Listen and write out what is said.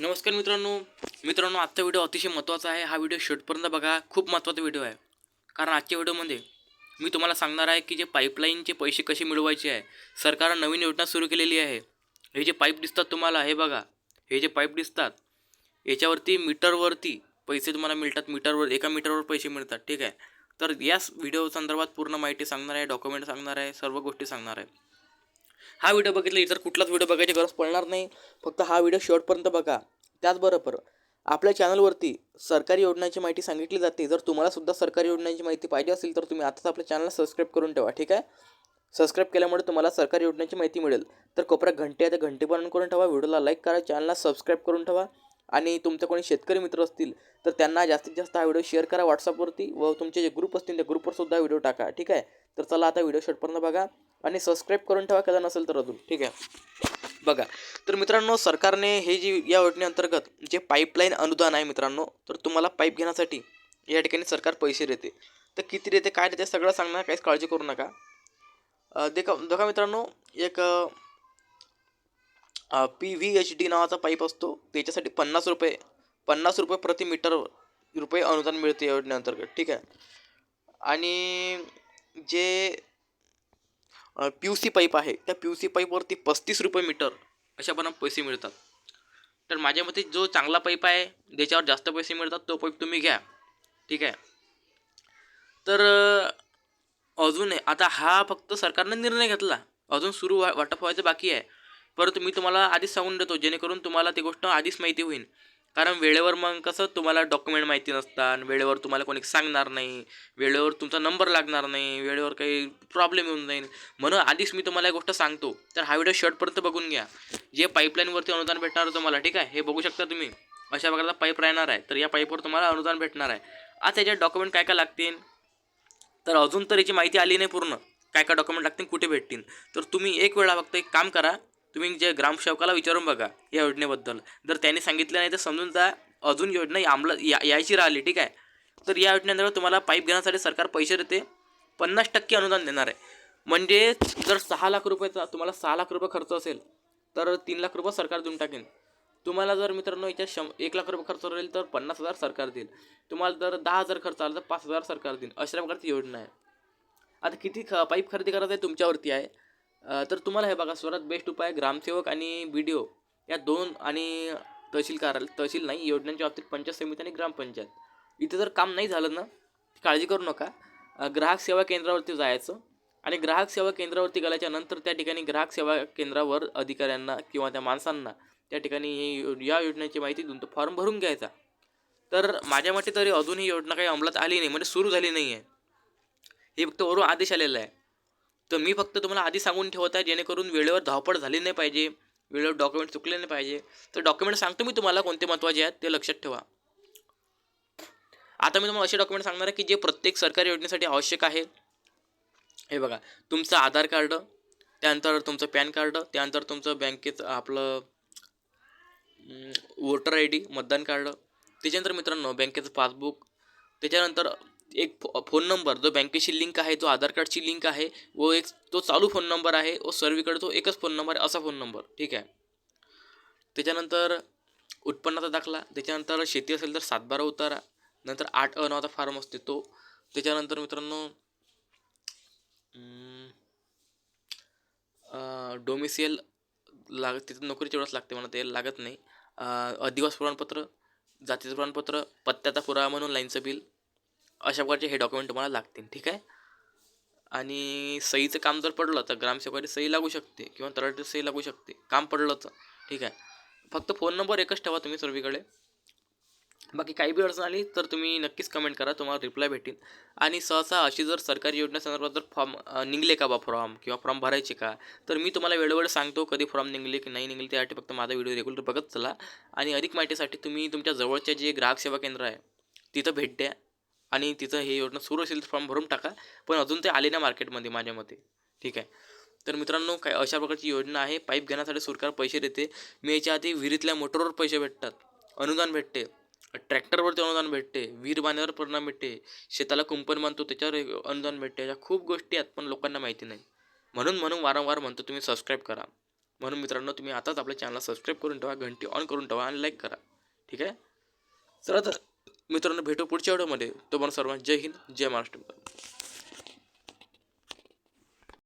नमस्कार मित्रांनो. मित्रांनो आजचा व्हिडिओ अतिशय महत्त्वाचा आहे. हा व्हिडिओ शेवटपर्यंत बघा. खूप महत्त्वाचा व्हिडिओ आहे. कारण आजच्या व्हिडिओमध्ये मी तुम्हाला सांगणार आहे की जे पाईपलाईनचे पैसे कसे मिळवायचे आहे. सरकारनं नवीन योजना सुरू केलेली आहे. हे जे पाईप दिसतात तुम्हाला हे बघा. हे जे पाईप दिसतात याच्यावरती मीटरवरती पैसे तुम्हाला मिळतात. मीटरवर एका मीटरवर पैसे मिळतात. ठीक आहे? तर याच व्हिडिओ संदर्भात पूर्ण माहिती सांगणार आहे डॉक्युमेंट सांगणार आहे सर्व गोष्टी सांगणार आहे. हा व्हिडिओ बघितला इतर कुठलाच व्हिडिओ बघायची गरज पडणार नाही. फक्त हा व्हिडिओ शेवटपर्यंत बघा. त्याचबरोबर आपल्या चॅनलवरती सरकारी योजनांची माहिती सांगितली जाते. जर तुम्हाला सुद्धा सरकारी योजनांची माहिती पाहिजे असेल तर तुम्ही आताच आपल्या चॅनलला सबस्क्राईब करून ठेवा ठीक आहे? सबस्क्राईब केल्यामुळे तुम्हाला सरकारी योजनांची माहिती मिळेल. तर कोपऱ्यात घंटे आहे तर घंटे पण करून ठेवा. व्हिडिओला लाईक करा चॅनलला सबस्क्राईब करून ठेवा. आणि तुमचे कोणी शेतकरी मित्र असतील तर त्यांना जास्तीत जास्त हा व्हिडिओ शेअर करा व्हॉट्सअपवरती व तुमचे जे ग्रुप असतील त्या ग्रुपवर सुद्धा व्हिडिओ टाका ठीक आहे? तर चला आता व्हिडिओ शेवटपर्यंत बघा. आणि सबस्क्राईब करून ठेवा केलं नसेल तर अजून. ठीक आहे? बघा. तर मित्रांनो सरकारने हे जी या योजनेअंतर्गत जे पाईपलाईन अनुदान आहे मित्रांनो तर तुम्हाला पाईप घेण्यासाठी या ठिकाणी सरकार पैसे देते. तर किती देते काय देते सगळं सांगणार काहीच काळजी करू नका. देखा देखा बघा मित्रांनो एक पी व्ही एच डी नावाचा पाईप असतो. त्याच्यासाठी पन्नास रुपये पन्नास रुपये प्रति मीटर रुपये अनुदान मिळते या योजनेअंतर्गत. ठीक आहे? आणि J P you see pipe आहे त्या पी यू सी पाईपवरती पस्तीस रुपये मीटर अशा पण पैसे मिळतात. तर माझ्या मते जो चांगला पाईप आहे ज्याच्यावर जास्त पैसे मिळतात तो पाईप तुम्ही घ्या. ठीक आहे? तर अजून आहे. आता हा फक्त सरकारनं निर्णय घेतला. अजून सुरू वा वाटप व्हायचं बाकी आहे. परंतु मी तुम्हाला आधीच सांगून देतो जेणेकरून तुम्हाला ती गोष्ट आधीच माहिती होईल. कारण वेळेवर मग कसं तुम्हाला डॉक्युमेंट माहिती नसतात वेळेवर तुम्हाला कोणी सांगणार नाही वेळेवर तुमचा नंबर लागणार नाही वेळेवर काही प्रॉब्लेम येऊन जाईल. म्हणून आधीच मी तुम्हाला एक गोष्ट सांगतो तर हा व्हिडिओ शर्टपर्यंत बघून घ्या. जे पाईपलाईनवरती अनुदान भेटणार आहे तुम्हाला ठीक आहे? हे बघू शकता तुम्ही. अशा प्रकारचा पाईप राहणार आहे. तर या पाईपवर तुम्हाला अनुदान भेटणार आहे. आता याच्यात डॉक्युमेंट काय काय लागतील? तर अजून तर याची माहिती आली नाही पूर्ण. काय काय डॉक्युमेंट लागतील कुठे भेटतील? तर तुम्ही एक वेळा फक्त एक काम करा. तुम्ही जे ग्रामसेवकाला विचारून बघा या योजनेबद्दल. जर त्यांनी सांगितलं नाही तर समजून जा अजून योजना आमला या यायची राहिली ठीक आहे? तर या योजनेनंतर तुम्हाला पाईप घेण्यासाठी सरकार पैसे देते पन्नास टक्के अनुदान देणार आहे. म्हणजे जर सहा लाख रुपयाचा तुम्हाला सहा लाख रुपये खर्च असेल तर तीन लाख रुपये सरकार देऊन टाकेल तुम्हाला जर मित्रांनो याच्यात शं एक लाख रुपये खर्च राहील तर पन्नास हजार सरकार देईल. तुम्हाला जर दहा हजार खर्च आला तर पाच हजार सरकार देईल. अशा प्रकारची योजना आहे. आता किती ख पाईप खरेदी करायचं आहे तुमच्यावरती आहे? तर तुम्हाला हे बघा सर्वात बेस्ट उपाय ग्रामसेवक आणि बी डी ओ या दोन आणि तहसील कार्यालय तहसील नाही योजनांच्या बाबतीत पंचायत समिती आणि ग्रामपंचायत. इथे जर काम नाही झालं ना काळजी करू नका. ग्राहक सेवा केंद्रावरती जायचं आणि ग्राहक सेवा केंद्रावरती गेल्याच्यानंतर त्या ठिकाणी ग्राहक सेवा केंद्रावर अधिकाऱ्यांना किंवा त्या माणसांना त्या ठिकाणी यो- या योजनेची माहिती देऊन तो फॉर्म भरून घ्यायचा. तर माझ्या मते तरी अजून ही योजना काही अंमलात आली नाही म्हणजे सुरू झाली नाही आहे हे फक्त वरून आदेश आलेला आहे. तर मी फक्त तुम्हाला आधी सांगून ठेवत आहे जेणेकरून वेळेवर धावपळ झाली नाही पाहिजे वेळेवर डॉक्युमेंट चुकले नाही पाहिजे. तर डॉक्युमेंट सांगतो मी तुम्हाला कोणते महत्त्वाचे आहेत ते लक्षात ठेवा. आता मी तुम्हाला असे डॉक्युमेंट सांगणार आहे की जे प्रत्येक सरकारी योजनेसाठी आवश्यक आहे. हे बघा तुमचं आधार कार्ड त्यानंतर तुमचं पॅन कार्ड त्यानंतर तुमचं बँकेचं आपलं वोटर आय डी मतदान कार्ड त्याच्यानंतर मित्रांनो बँकेचं पासबुक त्याच्यानंतर एक फोन नंबर जो बँकेशी लिंक आहे जो आधार कार्डची लिंक आहे व एक तो चालू फोन नंबर आहे व सर्वीकडे तो एकच फोन नंबर आहे असा फोन नंबर ठीक आहे? त्याच्यानंतर उत्पन्नाचा दाखला त्याच्यानंतर शेती असेल तर सातबारा उतारा नंतर आठ अ नावाचा फॉर्म असते तो त्याच्यानंतर मित्रांनो डोमिसियल लाग तिथं नोकरी एवढंच लागते मला ते लागत नाही. अधिवास प्रमाणपत्र जातीचं प्रमाणपत्र पत्त्याचा पुरावा म्हणून लाईनचं बिल अशा प्रकारचे हे डॉक्युमेंट तुम्हाला लागतील ठीक आहे? आणि सहीचं काम जर पडलं तर ग्रामसेवकाची सही लागू शकते किंवा तलाठी सही लागू शकते. काम पडलं तर ठीक आहे? फक्त फोन नंबर एकच ठेवा तुम्ही सर्वीकडे. बाकी काही बी अडचण आली तर तुम्ही नक्कीच कमेंट करा तुम्हाला रिप्लाय भेटेल. आणि सहसा अशी जर सरकारी योजनेसंदर्भात जर फॉर्म निघले का बा फॉर्म किंवा फॉर्म भरायचे का? तर मी तुम्हाला वेळोवेळ सांगतो कधी फॉर्म निघले की नाही निघले त्यासाठी फक्त माझा व्हिडिओ रेग्युलर बघत चला. आणि अधिक माहितीसाठी तुम्ही तुमच्या जवळचे जे ग्राहक सेवा केंद्र आहे तिथं भेट द्या. आणि तिथं हे योजना सुरू असेल तर फॉर्म भरून टाका. पण अजून ते आले ना मार्केटमध्ये माझ्या मते. ठीक आहे? तर मित्रांनो काय अशा प्रकारची योजना आहे. पाईप घेण्यासाठी सरकार पैसे देते. मी याच्या आधी विहिरीतल्या मोटरवर पैसे भेटतात. अनुदान भेटते. ट्रॅक्टरवरती अनुदान भेटते. वीर बांधण्यावर परिणाम भेटते. शेताला कुंपण बांधतो त्याच्यावर अनुदान भेटते. अशा खूप गोष्टी आहेत पण लोकांना माहिती नाही. म्हणून म्हणून वारंवार म्हणतो तुम्ही सबस्क्राईब करा. म्हणून मित्रांनो तुम्ही आताच आपल्या चॅनलला सबस्क्राईब करून ठेवा घंटी ऑन करून ठेवा आणि लाईक करा. ठीक आहे? चला तर. मित्रांनो भेटू पुढच्या व्हिडिओमध्ये. तुम्हाला सर्वांना जय हिंद जय महाराष्ट्र.